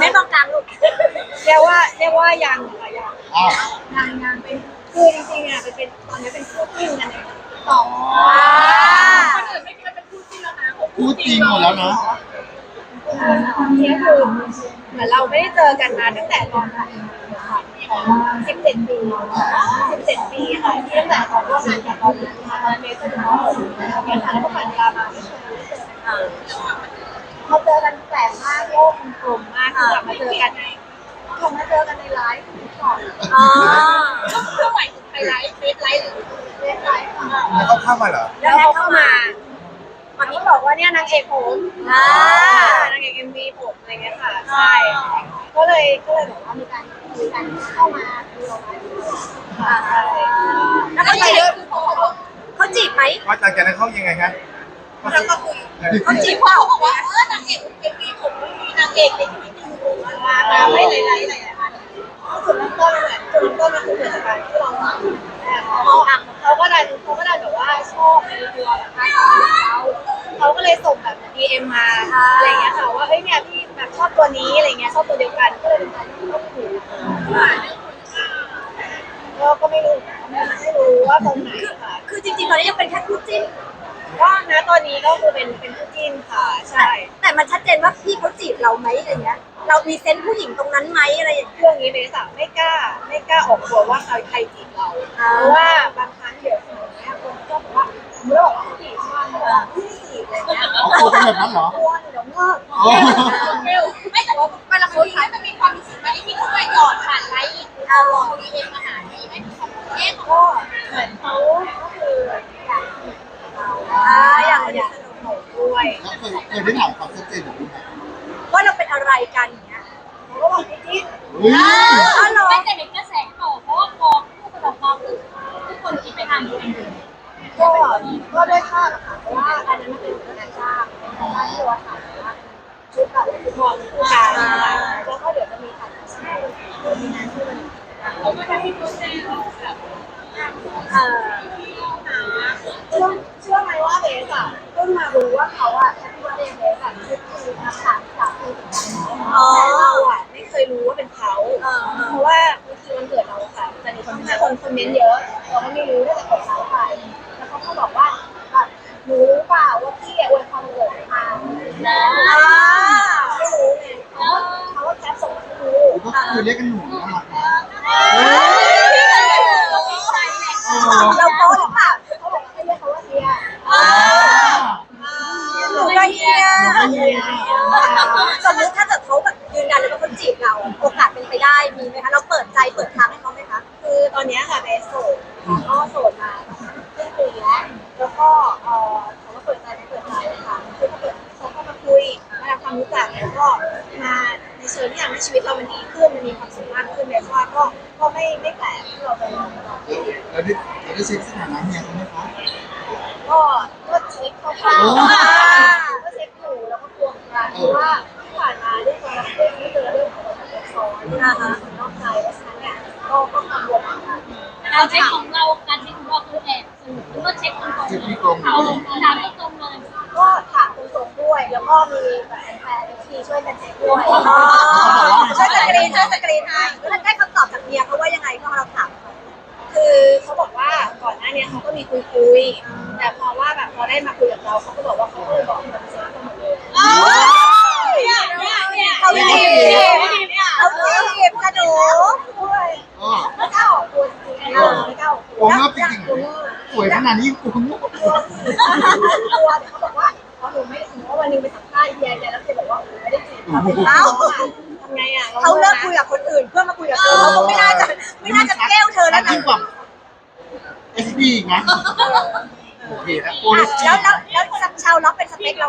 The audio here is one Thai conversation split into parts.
แม่ตรงกลางลูกเรียกว่าเรียกว่ายังค่ะยังอ้าว ยังยังเป็นคือจริงๆอะเป็นเป็นตอนนี้เป็นคู่จิ้นกันเองต่อคนอื่นไม่เคยเป็นคู่จิ้นแล้วนะพูดจริงหมดแล้วนะนี่คือเหมือนเราไม่ได้เจอกันมาตั้งแต่ตอนสิบเจ็ดปีสิบเจ็ดปีค่ะที่ตั้งแต่ตอนร่วมงานกับตอนนั้นค่ะตอนเมย์ก็ถึงว่าเนี่ยค่ะแล้วก็ผ่านเวลามาไม่เคยได้เจอกันมาเจอกันแปลกมากโลกมันกลมมากคือกลับมาเจอกันในกลับมาเจอกันในไลฟ์ก่อนอ๋อเครื่องไหวถึงไฮไลท์เฟซไลท์หรือเรียกไลฟ์ค่ะแล้วเขาเข้ามาเหรอแล้วเขาเข้ามามันก็บอกว่าเนี่ยนางเอกผมอ่านางเอกเอ็มวีผมอะไรเงี้ยค่ะใช่ก็เลยก็เลยแบบว่ามีการคุยกันเข้ามาดูออกมาค่ะใช่แล้วเขาจีบเขาจีบไหมว่าหลังจากนั้นเขายังไงคะ เราก็คุยเขาจีบเพราเขาบอกว่าเออนางเอกเอ็มวีผมมีนางเอกในชีวิตจริงผมมามามไม่หลลไหไหลลไหลไหลจุดเริ่มต้นเหมือนจุดเริ่มต้นมันคือเกิดจากการที่เราเขาเขาก็ไดันเขาก็ไดันแบบว่าชอบในตัวแบบภาพของเขาเขาก็เลยส่งแบบ DM มาอะไรเงี้ยค่ะว่าเฮ้ยเนี่ยพี่แบบชอบตัวนี้อะไรเงี้ยชอบตัวเดียวกันก็เลยเป็นการที่เขาคุยก็ก็ไม่รู้ไม่รู้ว่าตรงไหนค่ะคือจริงๆตอนนี้ยังเป็นแค่คู่จิ้นก็นะตอนนี้ ก็คือเป็นเป็นคู่จิ้นค่ะใช่แต่มันชัดเจนว่าพี่เขาจีบเราไหมอะไรเงี้ย เรามีเซนส์ผู้หญิงตรงนั้นไหมอะไรอย่างเงี้ยเรื่องนี้เบสอะไม่กล้า ไม่กล้าออกตัวว่าใครใครจีบเราอ่าเพราะว่าบางครั้งเดี๋ยวสมมติเนี่ยคนก็บอกว่าเมื่อบอกว่าจีบมาเขาบอกว่าไม่ได้จีบอะไรเงี้ยเขาเป็นแบบนั้นเหรอ กลัวเดี๋ยวเลิกอ๋อเร็วไม่แต่ว่าเวลาคุยมันมีควา เฮ้ยอ๋อเหรอไม่แต่ในกระแสต่อเพราะว่าพอผู้ประกอบการทุกคนคิดไปทางเดียวกันเลยก็ก็ด้วยภาพอะค่ะเพราะว่าอันนั้นมันเป็นงานจ้างเป็นงานที่เราถ่ายว่าชุดแบบฟุตบอลคู่กันแล้วก็เดี๋ยวจะมีถ่ายใช่มีงานที่มันเขาก็จะมีโปรเจกต์แบบเอ่อเชื่อเชื่อไหมว่าเบสอะเพิ่งมารู้ว่าเขาอะแฮปปี้วันเดย์เบสอะคือคือนักข่าวสาวคือแต่เราอะไม่เคยรู้ว่าเป็นเขาเพราะว่าบางทีวันเกิดเราค่ะจะมี คนคอมเมนต์เยอะ เราก็ไม่รู้ได้แต่กดไลค์ไปแล้วเขาก็บอกว่าแบบหนูรู้เปล่าว่าพี่อะอวยพรวันเกิดให้มาแล้ว อ่า ไม่รู้ไงเขาก็เขาก็แคปส่งมาให้ดู ก็คือเรียกกันหนูนะมัน เราโป๊หรือเปล่า เขาบอกว่าให้เรียกเขาว่าเฮีย หนูก็เฮียสมมติถ้าเกิดเขาแบบยืนยันเลยว่าเขาจีบเรา โอกาสเป็นไปได้มีไหมคะ เราเปิดใจเปิดทางให้เขาไหมคะ คือตอนเนี้ยค่ะเบสโสดค่ะก็โสดมาครึ่งปีแล้ว แล้วก็เอ่อเขาก็เปิดใจไม่เปิดใจค่ะคือถ้าเกิดเขาเข้ามาคุยมาทำความ รู้จักแล้วก็มาในเชิงที่ทำให้ชีวิตเรามันดีขึ้นมันมีความสุขมากขึ้นเบสว่าก็ก็ไม่ไม่แปลกที่เราจะลองลองคุยแล้วได้แล้วได้เช็คสถานะเมียเขาไหมคะก็ก็เช็คคร่าวโอ้ๆก็เช็คอยู่แล้วก็กลัวเหมือนกันเพราะว่าที่ผ่านมาด้วยความที่ไม่เจอเรื่องของการซับซ้อนนะคะนอกใจเพราะฉะนั้นเนี่ยก็ก็กังวลมากการเช็คของเราการเช็คของเราคือแอบสนุกหรือว่าเช็คตรงเช็คที่ตรงๆเขาถาม แล้วก็มีแบบแฟนๆทีช่วยกันเช็คด้วยช่วยสกรีนช่วยสกรีนให้แล้วได้คำตอบจากเมียเขาว่ายังไงก็เราถามเขาคือเขาบอกว่าก่อนหน้านี้เขาก็มีคุยคุยๆแต่พอว่าแบบพอได้มาคุยกับเราเขาก็บอกว่าเขาก็เลยบอกปฏิเสธกันหมดเลย เนี่ยเนี่ยเนี่ยเขาจีบเขาจีบกระหนูด้วยอ๋อไม่กล้าออกตัวจริงๆนะไม่กล้าออกตัวโอ้งอบจริงๆเหรอสวยขนาดนี้กูงอบก เขาเป็นเขาทำไงอะเขาเลิกคุยกับคนอื่นเพื่อมาคุยกับเธอเขาก็ไม่น่าจะไม่น่าจะแก้วเธอแล้วนะยิ่งกว่าเอสดีอีกนะโอเคแล้วโอ้ยแล้วแล้วแล้วชาวล็อกเป็นสเปคเรา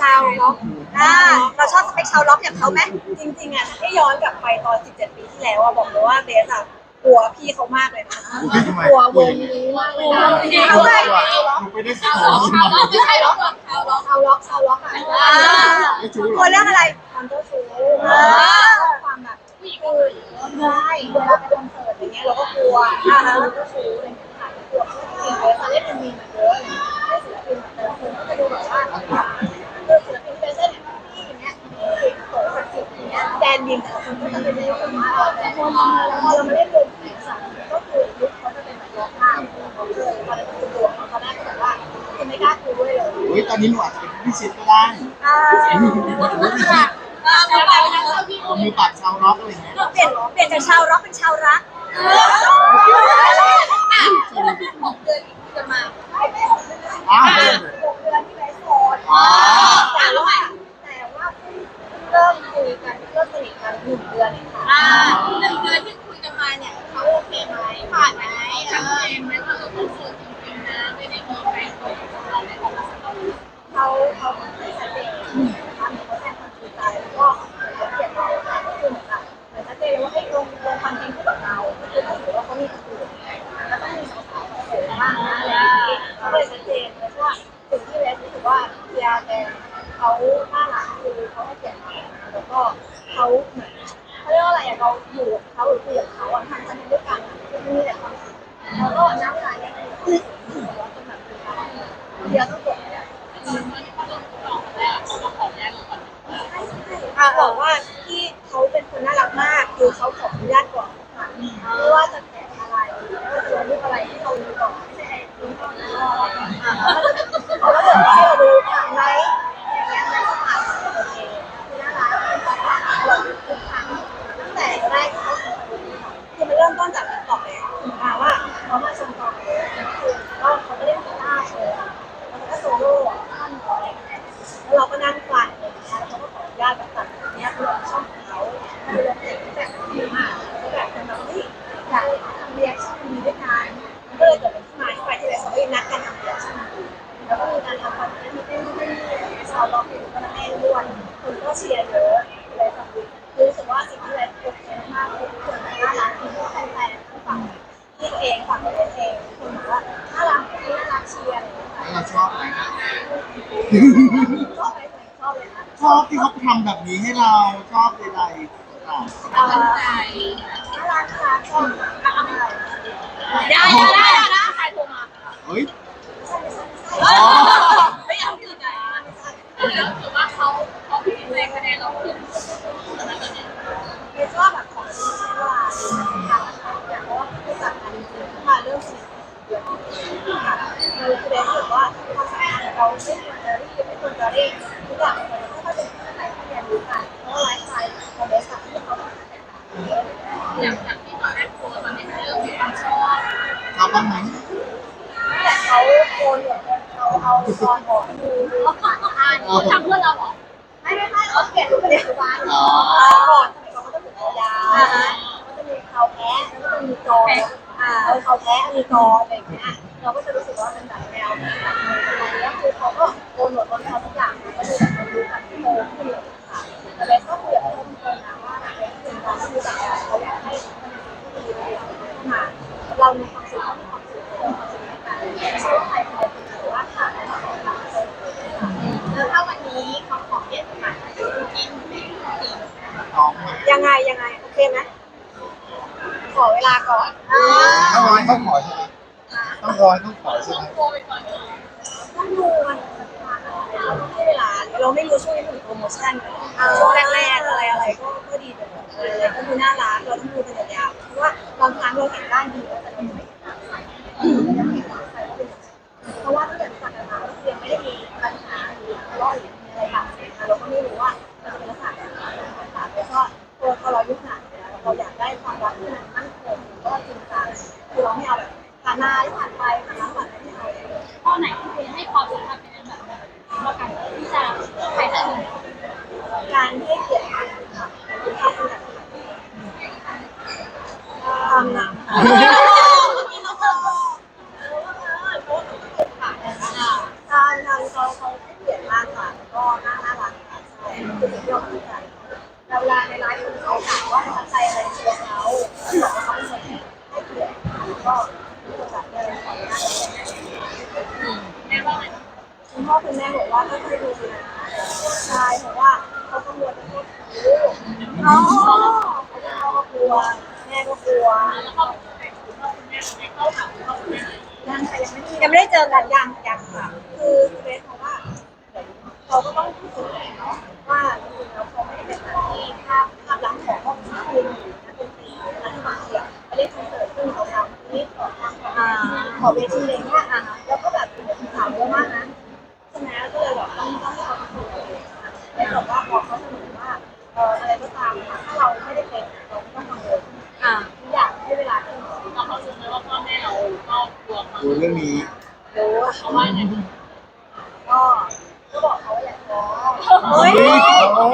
ชาวเนาะอ่าเราชอบสเปคชาวล็อกอย่างเขาไหมจริงๆอะถ้าย้อนกลับไปตอน 17 ปีที่แล้วอะบอกเลยว่าเบสอะกลัวพี่เขามากเลยนะพี่ทำไมกลัววงนี้มากเลยนะเอาไปหนูไปได้สองมาไม่ใช่หรอกชาวล็อกชาวล็อกชาวล็อกอะไม่ชู้กหรลัวอเรื่องอะไร ความเจ้าชู้อ่าความแบบผู้หญิงอื่นใช่เวลาไปคอนเสิร์ตอย่างเงี้ยเราก็กลัวอ่าเจ้าชู้อะไรอย่างเงี้ยค่ะกลัวจริงๆเลยตอนเล่นมันมีมาเยอะได้ศิลปินแต่ละคนก็จะดูแบบว่าคือศิลปินที่เป็นเช่นพี่อย่างเงี้ยพี่โตศักดิ์สิทธิ์อย่างเงี้ยเขาเป็นในคนมาพอมาพอเรามาเล่นดนตรีสัตว์ก็คือยุคเขาจะเป็นแบบร้องไห้เขาเลยตอนนั้นก็คือตัวเขาตอนแรกก็แบบว่าคือไม่กล้าคุยด้วยเลยโอ้ยตอนนี้หนูอาจจะเป็นพี่ชิดก็ได้ อ่า มือปากชาวร็อกอะไรอย่างเงี้ยเปลี่ยนเปลี่ยนจากชาวร็อกเป็นชาวรัก ชอบที่เขาทำแบบนี้ให้เราชอบใดๆอะเอ่อน่ารักค่ะชอบน่ารักได้ได้ได้ได้ใครโทรมาเฮ้ย อ๋อ ไม่เอาที่ไหนแล้วถือว่าเขาเขาพิจารณาคะแนนเราขึ้นเป็นว่าแบบของที่ใช้เวลาค่ะอย่างว่าผู้จัดการจริงๆมาเริ่มสนิทเดือนค่ะเราคือรู้สึกว่าความ เราไม่ควรจะรีบไม่ควรจะเร่งทุกอย่างมันค่อยๆเป็นค่อยๆเรียนรู้กันเพราะว่าไลฟ์สไตล์ของบริษัทที่เขาต้องการแตกต่างกันเยอะอย่างจากที่ตอนแรกกลัวตอนนี้เริ่มมีความชอบชอบบ้างไหมแต่เขาโกนหัวเขาเอาตอนบอกดูดูผ่านอ่านเขาทำเพื่อเราเหรอไม่ไม่ไม่เขาเขียนรูปเป็นเด็กบ้านอ๋อก่อนสมัยก่อนเขาจะถึงยาวก็จะมีเขาแพ้แล้วก็จะมีจออ่าเขาแพ้มีจออะไรอย่างเงี้ยเราก็จะรู้สึกว่าเป็นแบบแนวนี้ตรงนี้คือ เขาก็โกนหนวดโกนเขาทุกอย่างก็ดูแบบดูแบบโตขึ้นเลยค่ะแต่เบสก็คุยกับเขาตรงๆนะว่าเบสเป็นการที่รู้จักเขาอยากให้มันเป็นสิ่งที่ดีมาเรามีความสุขเขามีความสุขเรามีความสุขในการไม่ใช่ว่าใครเป็นอะไรหรือว่าขาดอะไรของเราแล้วถ้าวันนี้เขาขอเรียกมาจะกินไม่กินน้องไหมยังไงยังไงโอเคไหมขอเวลาก่อนต้องรอให้เขาขอใช่ไหมต้องรอให้เขาขอใช่ไหม ต้องดูมันเราต้องให้เวลาเราไม่รู้ช่วงนี้มันมีโปรโมชั่นช่วงแรกๆอะไรอะไรก็ก็ดีไปหมดอะไรก็ดูน่ารักเราต้องดูเป็นยาวๆเพราะว่าบางครั้งเราเห็นด้านดีแต่เราไม่เห็นด้านใส่เราไม่เห็นด้านใส่ว่าเป็นเพราะว่าตั้งแต่รู้จักกันมาก็คือยังไม่ได้มีปัญหาหรือทะเลาะหรืออะไรต่างๆเราก็ไม่ นะทานทานเขาเขาให้เกียรติมากค่ะก็น่าน่ารักค่ะใช่คือเป็นยอดดีใจเวลาในไลฟ์เขาถามว่าประทับใจอะไรในตัวเขาบอกว่าเขาเป็นคนให้เกียรติก็แบบเดินขออนุญาตแม่ว่าไงคุณพ่อคุณแม่บอกว่าก็คือดูนะใช่เพราะว่าเขากังวลเป็นพวกลูกอ๋อเขาก็กลัวแม่ก็กลัวแล้วก็ ยังค่ยังไม่ได้ยังไม่ได้เจอกันยังยังค่ะ คือเบสเพราะว่าเขาก็ต้องพูดถึงเนาะว่าจริงๆแล้วเขาไม่ได้เป็นแบบที่ภาพภาพลักษณ์ของครอบครัวคือนักดนตรีนักดนตรีไม่ได้คอนเสิร์ตซึ่งเขาทำนี่ขอทำขอเวทีอะไรเงี้ย รื่องนี้ รู้ว่าเขาว่าอย่างก็ก็บอกเขาว่าอย่าท้อเฮ้ย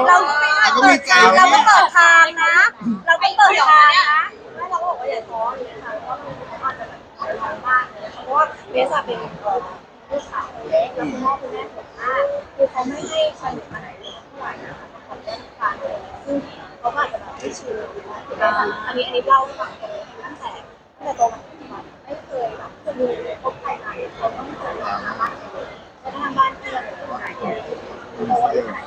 เราก็ไม่เปิดทางเราก็เปิดทางนะ เราก็เปิดทางนะไม่เราก็บอกว่าอย่าท้ออย่างเงี้ยค่ะเพราะมันอาจจะแบบท้อมากเลยเพราะว่าเบสอะเป็นลูกสาวคนเล็กแล้วคุณพ่อคุณแม่ผมมากคือเขาไม่ให้ใครหนูมาไหนเลยเท่าไหร่นะคะเขอเรื่องการซึ่งเขาอาจจะแบบไม่ชินอเบสอะอันนี้อันนี้เล่าให้ฟังกันตั้งแต่ตั้งแต่โตมา ยแบบมีพบใครมเขาต้องเจอหน้าบ้านเลยแล้วทำบ้านเพื่อนหรือว่าอะไรเพราะว่าที่ไหนเขาอะใ